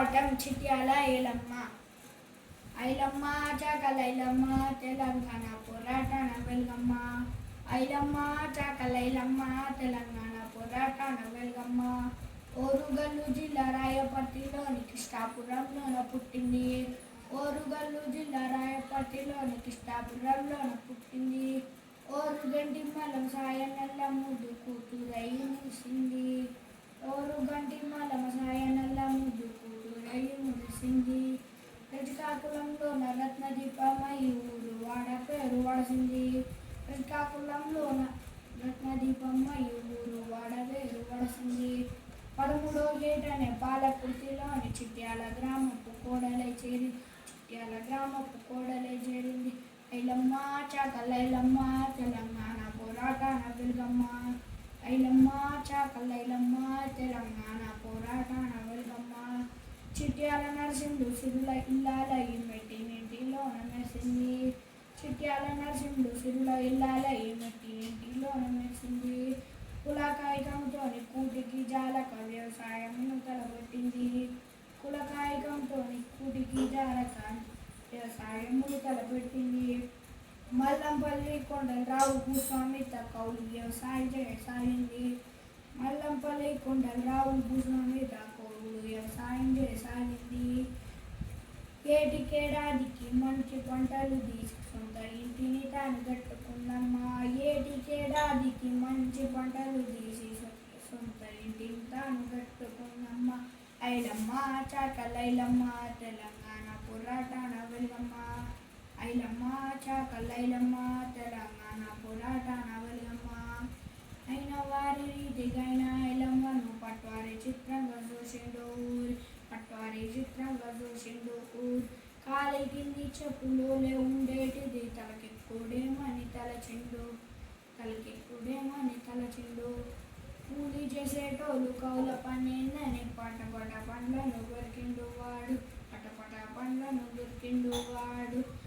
పాఠం చిట్యాల ఏలమ్మ. ఐలమ్మ చాకలైలమ్మ తెలంగాణ పోరాటాన వెల్గమ్మ. ఐలమ్మ చాకలైలమ్మ తెలంగాణ పోరాటాన వెల్గమ్మ. ఓరుగల్లు జిల్లా రాయపర్తిలోని కృష్ణాపురంలోన పుట్టింది. ఓరుగల్లు జిల్లా రాయపర్తిలోని కృష్ణాపురంలోన పుట్టింది. ఓరుగంటి మలం సాయనల్ల ముందు కూతురై మురిసింది వాడ పేరు వడసింది శ్రీకాకుళంలో రత్న దీపమై ఊరు వాడ పేరు వడసింది పదమూడో ఏటనే పాలకృతిలోని చిట్యాల గ్రామపు కోడలై చేరి చిట్యాల గ్రామపు కోడలై చేరింది. ఐలమ్మ చాకలైలమ్మ తెలంగాణ పోరాటాన వెలుగమ్మ. ఐలమ్మ చాకలైలమ్మ తెలంగాణ పోరాటాన వెలుగమ్మ. చిట్యాల నరసింహుడు సిరుల ఇల్లాల మెట్టి ఇంటిలోన మెరిసింది. నరసింహుడు సిరుల ఇల్లాల మెట్టి ఇంటిలోన మెరిసింది కులకాయకంతో కూటికి జాలక వ్యవసాయమును తలబెట్టింది కులకాయకంతో కూటికి జాలక వ్యవసాయమును తలబెట్టింది మల్లంపల్లి కొండలరావు భూస్వామి కౌలు వ్యవసాయం చేయసాగింది మల్లంపల్లి కొండలరావు భూస్వామి కౌలు వ్యవసాయం చేయసాగింది ఏటికేడాదికి మంచి పంటలు తీసుకు ఇంటిని తాను కట్టుకుందమ్మా ఏటికేడాదికి మంచి పంటలు తీసి సొంత ఇంటిని తాను కట్టుకుందమ్మా ఐలమ్మ చాకలైలమ్మ తెలంగాణ పోరాటాన వెళ్ళమ్మ ఐలమ్మ చాకలైలమ్మ తెలంగాణ పోరాటాన వెళ్ళమ్మ అయిన వారి రీతిగైన ఐలమ్మను పట్వారి చిత్రంగా చూసిండు ఊరి. పట్వారి చిత్రంగా చూసిండు ఊరు. కాలి కింది చెప్పులోలే ఉండేటిది తలకెక్కుడేమని తలచిండు? తలకెక్కుడేమని తలచిండు? కూలి చేసేటోలు కౌల పన్నెందని పటపట పండ్లను దొరికిండు వాడు. పటపట పండ్లను దొరికిండు వాడు.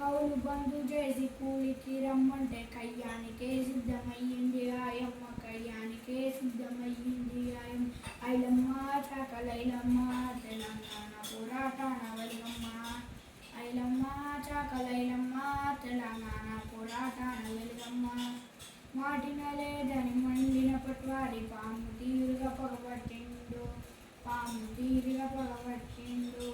కౌలు బంధు చేసి కూలికి రమ్మంటే కయ్యానికే సిద్ధమయ్యింది ఆయమ్మ. కయ్యానికే సిద్ధమయ్యింది ఆయమ్మ. ఐలమ్మ చాకలైలమ్మ తెలంగాణ పోరాటాన చాకలైలమ్మ తెలంగాణ పోరాటాన వెలుగమ్మ. మాటిన లేదని మండిన పట్వారి పాము తీరుగా పొగబట్టిండు. పాము తీరుగా పొగబట్టిండు.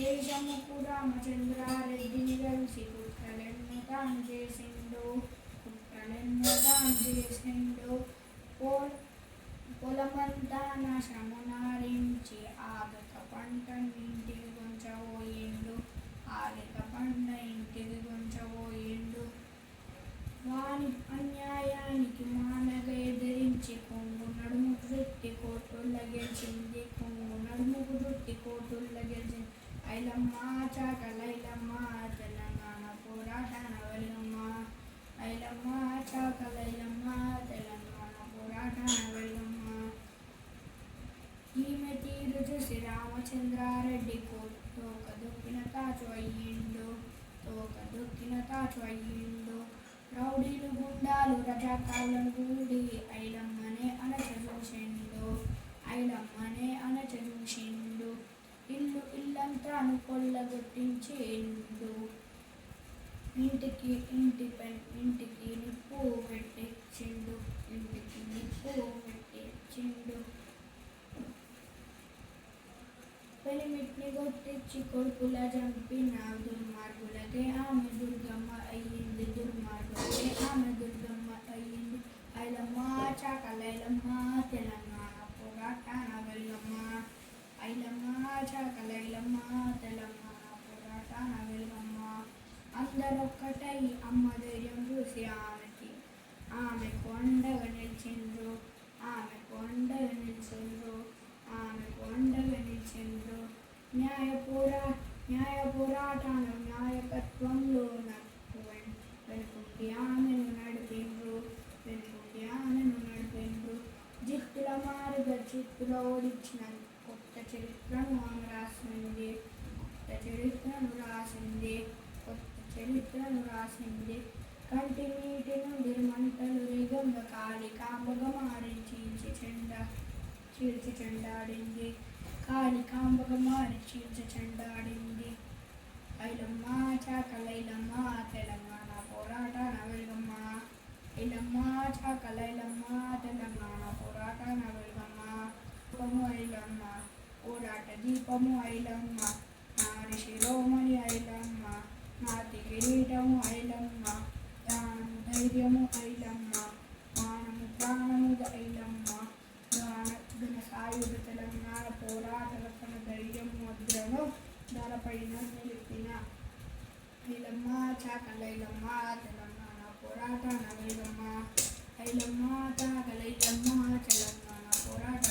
దేశముకు రామచంద్రారెడ్డిని కలిసి కుట్రలెన్నో తాను చేసిండు. కుట్రలెన్నో తాను చేసిండు. నడుముకు చుట్టి గెలిచి గెలిచింది ఐలమ్మ చాకలైలమ్మ తెలంగాణ పోరాట నవలమ్మ ఐలమ్మ చాకలైలమ్మ తెలంగాణ పోరాట నవలమ్మ ఈమె తీరు చూసి రామచంద్రారెడ్డి కో- తోక దొక్కిన తాచు అయ్యిండు తోక దొక్కిన తాచు అయ్యిండు. రౌడీలు గుండాలు రజాకాలను కూడి ఐలమ్మనే అనచ చూసిండు ఐలమ్మనే అనచ చూసిండు ఇల్లు ఇల్లంతా అనుకొల్లగొట్టించి ఇల్లు ఇంటికి ఇంటి ఇంటికి నిప్పు పెట్టించిండు ఇంటికి నిప్పు పెట్టించిండు పెనిమిట్ని కొట్టించి కొడుకుల చంపిన దుర్మార్గులకే ఆమె దుర్గమ్మ అయ్యింది దుర్మ ఆమె దుర్గమ్మ అయ్యింది ఐలమ్మ చాకలైలమ్మ తెలంగాణ పోరాటాన వెలుగమ్మ ఐలమ్మ చాకలైలమ్మ తెలంగాణ పోరాటాన వెలుగమ్మ అందరొక్కటై అమ్మ ధైర్యం చూసి ఆమెకి ఆమె కొండగా నిలిచిండ్రు ఆమె కొండగా నిలిచిండ్రు ఆమె కొండగా నిలిచిండ్రు. న్యాయ పోరా న్యాయ పోరాటాన న్యాయకత్వంలో నాకు ఆమెను నడిపిండ్రు వెనుకుంటి ఆమెను నడిపిండ్రు. జిత్తుల మారుగా చిత్తుల ఓడించిన కొత్త చరిత్రను ఆమె రాసింది కొత్త చరిత్రను రాసింది. చరిత్రను రాసింది కంటి నీటి నుండి మంటలు రిగంగ కాలి కాంబగా మారి చీల్చి చెండ చీల్చి చెండాడింది. కాళికాంబక మారి చీల్చ చెండాడింది. ఐలమ్మ చాకలైలమ్మ తెలంగాణ పోరాట నవెల్గమ్మ ఐలమ్మ చాకలైలమ్మ తెలంగాణ పోరాట నవెల్గమ్మ దీపము ఐలమ్మ పోరాట దీపము ఐలమ్మ. నారి శిరోమణి ఐలమ్మ. నాతి కిరీటము ఐలమ్మ దానము ధైర్యము ఐలమ్మ మానము ప్రాణము ఐలమ్మ దాన గుణ సాయుధ తెలంగాణ పోరాట ధైర్యము ధైర్యం ముద్రను దానిపైన నిలిపిన ఐలమ్మ చాకలైలమ్మ తెలంగాణ పోరాట నవైలమ్మ ఐలమ్మ చాకలైలమ్మ తెలంగాణ పోరాట